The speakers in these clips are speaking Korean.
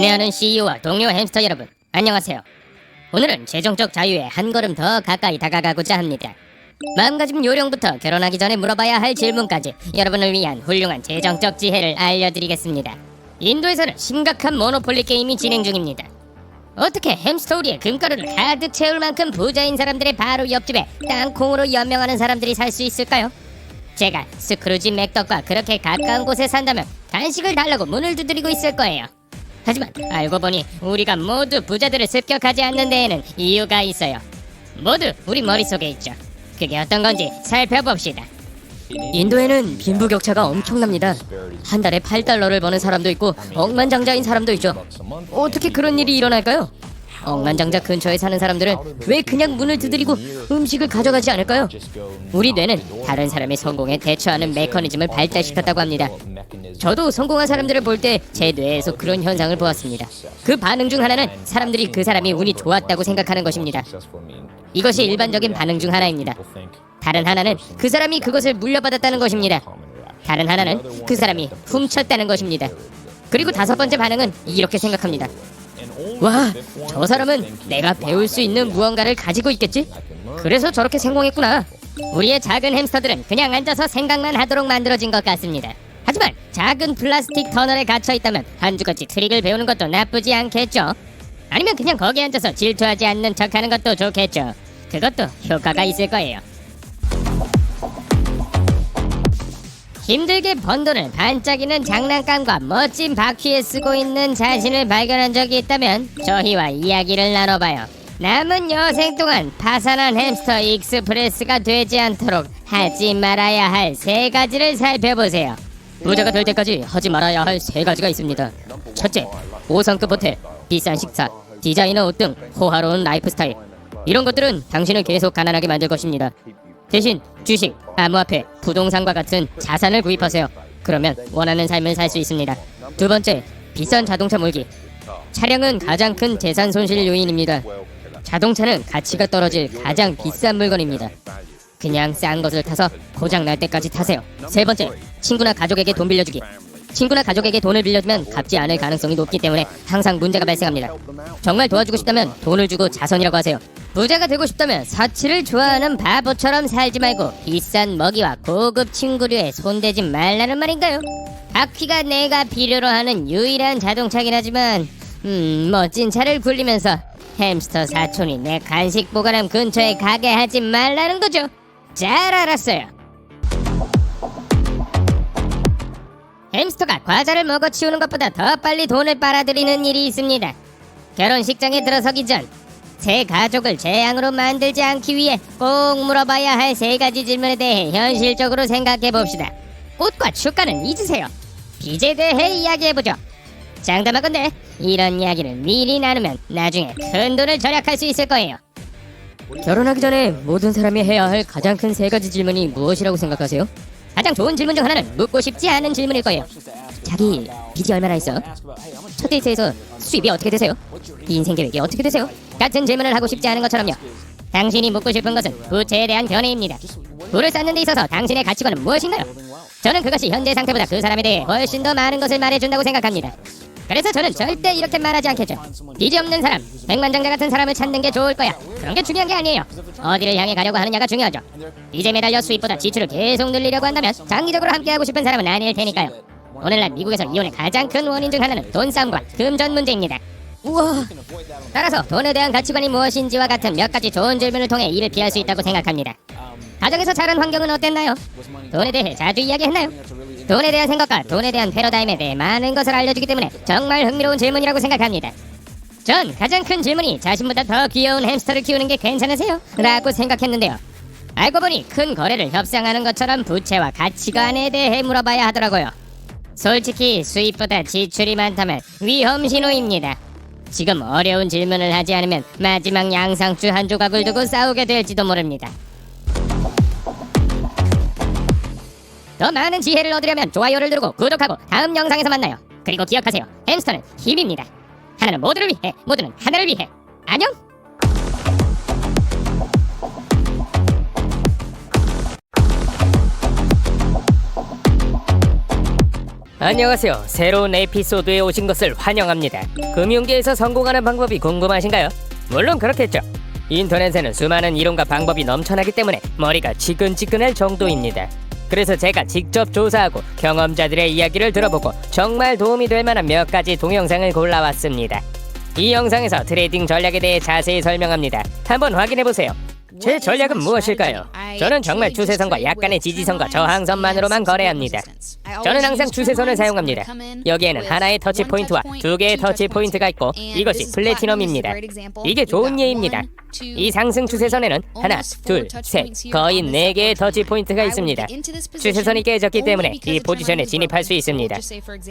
친애하는 CEO와 동료 햄스터 여러분, 안녕하세요. 오늘은 재정적 자유에 한 걸음 더 가까이 다가가고자 합니다. 마음가짐 요령부터 결혼하기 전에 물어봐야 할 질문까지 여러분을 위한 훌륭한 재정적 지혜를 알려드리겠습니다. 인도에서는 심각한 모노폴리 게임이 진행 중입니다. 어떻게 햄스터우리에 금가루를 가득 채울 만큼 부자인 사람들의 바로 옆집에 땅콩으로 연명하는 사람들이 살 수 있을까요? 제가 스크루지 맥덕과 그렇게 가까운 곳에 산다면 간식을 달라고 문을 두드리고 있을 거예요. 하지만 알고 보니 우리가 모두 부자들을 습격하지 않는 데에는 이유가 있어요. 모두 우리 머릿속에 있죠. 그게 어떤 건지 살펴봅시다. 인도에는 빈부격차가 엄청납니다. 한 달에 8달러를 버는 사람도 있고 억만장자인 사람도 있죠. 어떻게 그런 일이 일어날까요? 억만장자 근처에 사는 사람들은 왜 그냥 문을 두드리고 음식을 가져가지 않을까요? 우리 뇌는 다른 사람의 성공에 대처하는 메커니즘을 발달시켰다고 합니다. 저도 성공한 사람들을 볼 때 제 뇌에서 그런 현상을 보았습니다. 그 반응 중 하나는 사람들이 그 사람이 운이 좋았다고 생각하는 것입니다. 이것이 일반적인 반응 중 하나입니다. 다른 하나는 그 사람이 그것을 물려받았다는 것입니다. 다른 하나는 그 사람이 훔쳤다는 것입니다. 그리고 다섯 번째 반응은 이렇게 생각합니다. 와, 저 사람은 내가 배울 수 있는 무언가를 가지고 있겠지? 그래서 저렇게 성공했구나. 우리의 작은 햄스터들은 그냥 앉아서 생각만 하도록 만들어진 것 같습니다. 하지만 작은 플라스틱 터널에 갇혀 있다면 한 주같이 트릭을 배우는 것도 나쁘지 않겠죠. 아니면 그냥 거기 앉아서 질투하지 않는 척하는 것도 좋겠죠. 그것도 효과가 있을 거예요. 힘들게 번 돈을 반짝이는 장난감과 멋진 바퀴에 쓰고 있는 자신을 발견한 적이 있다면 저희와 이야기를 나눠봐요. 남은 여생 동안 파산한 햄스터 익스프레스가 되지 않도록 하지 말아야 할 세 가지를 살펴보세요. 부자가 될 때까지 하지 말아야 할 세 가지가 있습니다. 첫째, 5성급 호텔, 비싼 식사, 디자이너 옷 등 호화로운 라이프 스타일. 이런 것들은 당신을 계속 가난하게 만들 것입니다. 대신 주식, 암호화폐, 부동산과 같은 자산을 구입하세요. 그러면 원하는 삶을 살 수 있습니다. 두 번째, 비싼 자동차 몰기. 차량은 가장 큰 재산 손실 요인입니다. 자동차는 가치가 떨어질 가장 비싼 물건입니다. 그냥 싼 것을 타서 고장 날 때까지 타세요. 세 번째, 친구나 가족에게 돈 빌려주기. 친구나 가족에게 돈을 빌려주면 갚지 않을 가능성이 높기 때문에 항상 문제가 발생합니다. 정말 도와주고 싶다면 돈을 주고 자선이라고 하세요. 부자가 되고 싶다면 사치를 좋아하는 바보처럼 살지 말고 비싼 먹이와 고급 친구류에 손대지 말라는 말인가요? 바퀴가 내가 필요로 하는 유일한 자동차긴 하지만 음 멋진 차를 굴리면서 햄스터 사촌이 내 간식 보관함 근처에 가게 하지 말라는 거죠. 잘 알았어요. 햄스터가 과자를 먹어 치우는 것보다 더 빨리 돈을 빨아들이는 일이 있습니다. 결혼식장에 들어서기 전 제 가족을 재앙으로 만들지 않기 위해 꼭 물어봐야 할 세 가지 질문에 대해 현실적으로 생각해 봅시다. 꽃과 축가는 잊으세요. 빚에 대해 이야기해 보죠. 장담하건대 이런 이야기를 미리 나누면 나중에 큰 돈을 절약할 수 있을 거예요. 결혼하기 전에 모든 사람이 해야 할 가장 큰 세 가지 질문이 무엇이라고 생각하세요? 가장 좋은 질문 중 하나는 묻고 싶지 않은 질문일 거예요. 자기 빚이 얼마나 있어? 첫 데이트에서 수입이 어떻게 되세요? 인생 계획이 어떻게 되세요? 같은 질문을 하고 싶지 않은 것처럼요. 당신이 묻고 싶은 것은 부채에 대한 견해입니다. 부를 쌓는 데 있어서 당신의 가치관은 무엇인가요? 저는 그것이 현재 상태보다 그 사람에 대해 훨씬 더 많은 것을 말해준다고 생각합니다. 그래서 저는 절대 이렇게 말하지 않겠죠. 빚이 없는 사람, 백만장자 같은 사람을 찾는 게 좋을 거야. 그런 게 중요한 게 아니에요. 어디를 향해 가려고 하느냐가 중요하죠. 빚에 매달려 수입보다 지출을 계속 늘리려고 한다면 장기적으로 함께하고 싶은 사람은 아닐 테니까요. 오늘날 미국에서 이혼의 가장 큰 원인 중 하나는 돈 싸움과 금전 문제입니다. 우와. 따라서 돈에 대한 가치관이 무엇인지와 같은 몇 가지 좋은 질문을 통해 이를 피할 수 있다고 생각합니다. 가정에서 자란 환경은 어땠나요? 돈에 대해 자주 이야기했나요? 돈에 대한 생각과 돈에 대한 패러다임에 대해 많은 것을 알려주기 때문에 정말 흥미로운 질문이라고 생각합니다. 전 가장 큰 질문이 자신보다 더 귀여운 햄스터를 키우는 게 괜찮으세요? 라고 생각했는데요. 알고 보니 큰 거래를 협상하는 것처럼 부채와 가치관에 대해 물어봐야 하더라고요. 솔직히 수입보다 지출이 많다면 위험 신호입니다. 지금 어려운 질문을 하지 않으면 마지막 양상추 한 조각을 두고 싸우게 될지도 모릅니다. 더 많은 지혜를 얻으려면 좋아요를 누르고 구독하고 다음 영상에서 만나요. 그리고 기억하세요. 햄스터는 힘입니다. 하나는 모두를 위해, 모두는 하나를 위해. 안녕! 안녕하세요. 새로운 에피소드에 오신 것을 환영합니다. 금융계에서 성공하는 방법이 궁금하신가요? 물론 그렇겠죠. 인터넷에는 수많은 이론과 방법이 넘쳐나기 때문에 머리가 지끈지끈할 정도입니다. 그래서 제가 직접 조사하고 경험자들의 이야기를 들어보고 정말 도움이 될 만한 몇 가지 동영상을 골라왔습니다. 이 영상에서 트레이딩 전략에 대해 자세히 설명합니다. 한번 확인해 보세요. 제 전략은 무엇일까요? 저는 정말 추세선과 약간의 지지선과 저항선만으로만 거래합니다. 저는 항상 추세선을 사용합니다. 여기에는 하나의 터치 포인트와 두 개의 터치 포인트가 있고 이것이 플래티넘입니다. 이게 좋은 예입니다. 이 상승 추세선에는 하나, 둘, 셋, 거의 네 개의 터치 포인트가 있습니다. 추세선이 깨졌기 때문에 이 포지션에 진입할 수 있습니다.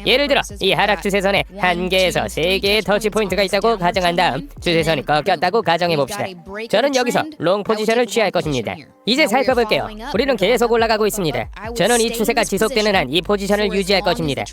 예를 들어 이 하락 추세선에 한 개에서 세 개의 터치 포인트가 있다고 가정한 다음 추세선이 꺾였다고 가정해 봅시다. 저는 여기서 롱 포지션을 취할 것입니다. 이제 살펴볼게요. 우리는 계속 올라가고 있습니다. 저는 이 추세가 지속되는 한 이 포지션을 유지할 것입니다.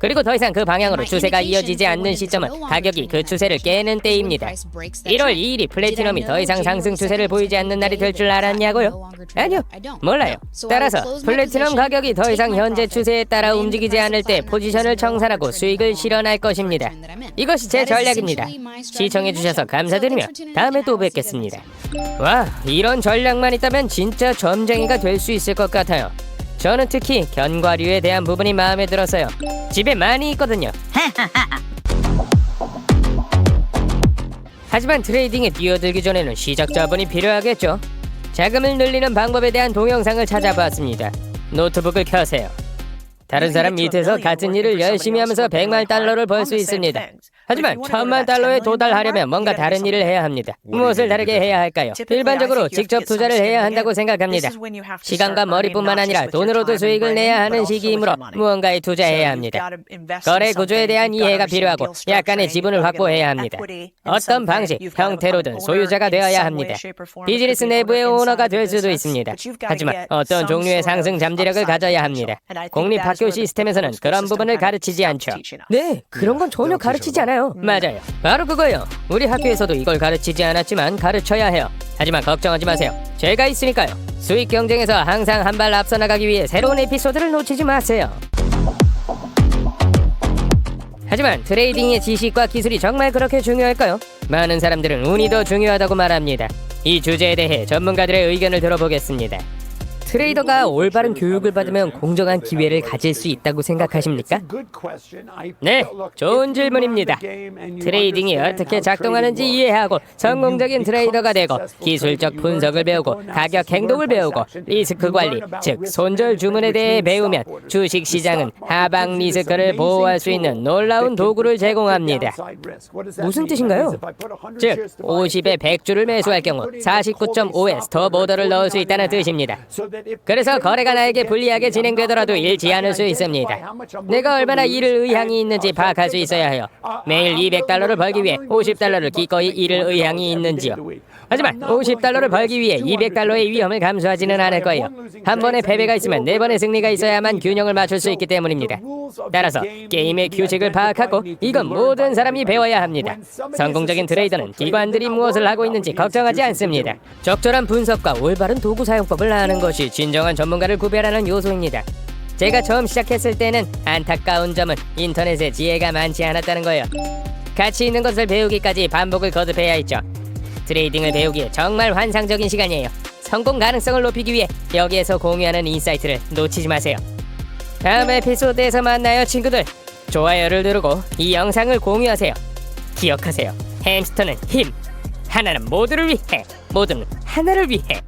그리고 더 이상 그 방향으로 추세가 이어지지 않는 시점은 가격이 그 추세를 깨는 때입니다. 1월 2일이 플래티넘이 더 이상 상승 추세를 보이지 않는 날이 될 줄 알았냐고요? 아니요, 몰라요. 따라서 플래티넘 가격이 더 이상 현재 추세에 따라 움직이지 않을 때 포지션을 청산하고 수익을 실현할 것입니다. 이것이 제 전략입니다. 시청해주셔서 감사드리며 다음에 또 뵙겠습니다. 와, 이런 전략만 있다면 진짜 점쟁이가 될 수 있을 것 같아요. 저는 특히 견과류에 대한 부분이 마음에 들어서요. 집에 많이 있거든요. 하지만 트레이딩에 뛰어들기 전에는 시작자분이 필요하겠죠. 자금을 늘리는 방법에 대한 동영상을 찾아봤습니다. 노트북을 켜세요. 다른 사람 밑에서 같은 일을 열심히 하면서 100만 달러를 벌 수 있습니다. 하지만 천만 달러에 도달하려면 뭔가 다른 일을 해야 합니다. 무엇을 다르게 해야 할까요? 일반적으로 직접 투자를 해야 한다고 생각합니다. 시간과 머리뿐만 아니라 돈으로도 수익을 내야 하는 시기이므로 무언가에 투자해야 합니다. 거래 구조에 대한 이해가 필요하고 약간의 지분을 확보해야 합니다. 어떤 방식, 형태로든 소유자가 되어야 합니다. 비즈니스 내부의 오너가 될 수도 있습니다. 하지만 어떤 종류의 상승 잠재력을 가져야 합니다. 공립 학교 시스템에서는 그런 부분을 가르치지 않죠. 네, 그런 건 전혀 가르치지 않아요. 맞아요. 바로 그거예요. 우리 학교에서도 이걸 가르치지 않았지만 가르쳐야 해요. 하지만 걱정하지 마세요. 제가 있으니까요. 수익 경쟁에서 항상 한 발 앞서 나가기 위해 새로운 에피소드를 놓치지 마세요. 하지만 트레이딩의 지식과 기술이 정말 그렇게 중요할까요? 많은 사람들은 운이 더 중요하다고 말합니다. 이 주제에 대해 전문가들의 의견을 들어보겠습니다. 트레이더가 올바른 교육을 받으면 공정한 기회를 가질 수 있다고 생각하십니까? 네, 좋은 질문입니다. 트레이딩이 어떻게 작동하는지 이해하고 성공적인 트레이더가 되고 기술적 분석을 배우고 가격 행동을 배우고 리스크 관리, 즉 손절 주문에 대해 배우면 주식 시장은 하방 리스크를 보호할 수 있는 놀라운 도구를 제공합니다. 무슨 뜻인가요? 즉 50에 100주를 매수할 경우 49.5의 스톱 오더를 넣을 수 있다는 뜻입니다. 그래서 거래가 나에게 불리하게 진행되더라도 잃지 않을 수 있습니다. 내가 얼마나 잃을 의향이 있는지 파악할 수 있어야 해요. 매일 200달러를 벌기 위해 50달러를 기꺼이 잃을 의향이 있는지요. 하지만 50달러를 벌기 위해 200달러의 위험을 감수하지는 않을 거예요. 한 번의 패배가 있으면 네 번의 승리가 있어야만 균형을 맞출 수 있기 때문입니다. 따라서 게임의 규칙을 파악하고 이건 모든 사람이 배워야 합니다. 성공적인 트레이더는 기관들이 무엇을 하고 있는지 걱정하지 않습니다. 적절한 분석과 올바른 도구 사용법을 아는 것이 진정한 전문가를 구별하는 요소입니다. 제가 처음 시작했을 때는 안타까운 점은 인터넷에 지혜가 많지 않았다는 거예요. 가치 있는 것을 배우기까지 반복을 거듭해야 했죠. 트레이딩을 배우기에 정말 환상적인 시간이에요. 성공 가능성을 높이기 위해 여기에서 공유하는 인사이트를 놓치지 마세요. 다음 에피소드에서 만나요, 친구들. 좋아요를 누르고 이 영상을 공유하세요. 기억하세요. 햄스터는 힘. 하나는 모두를 위해. 모두는 하나를 위해.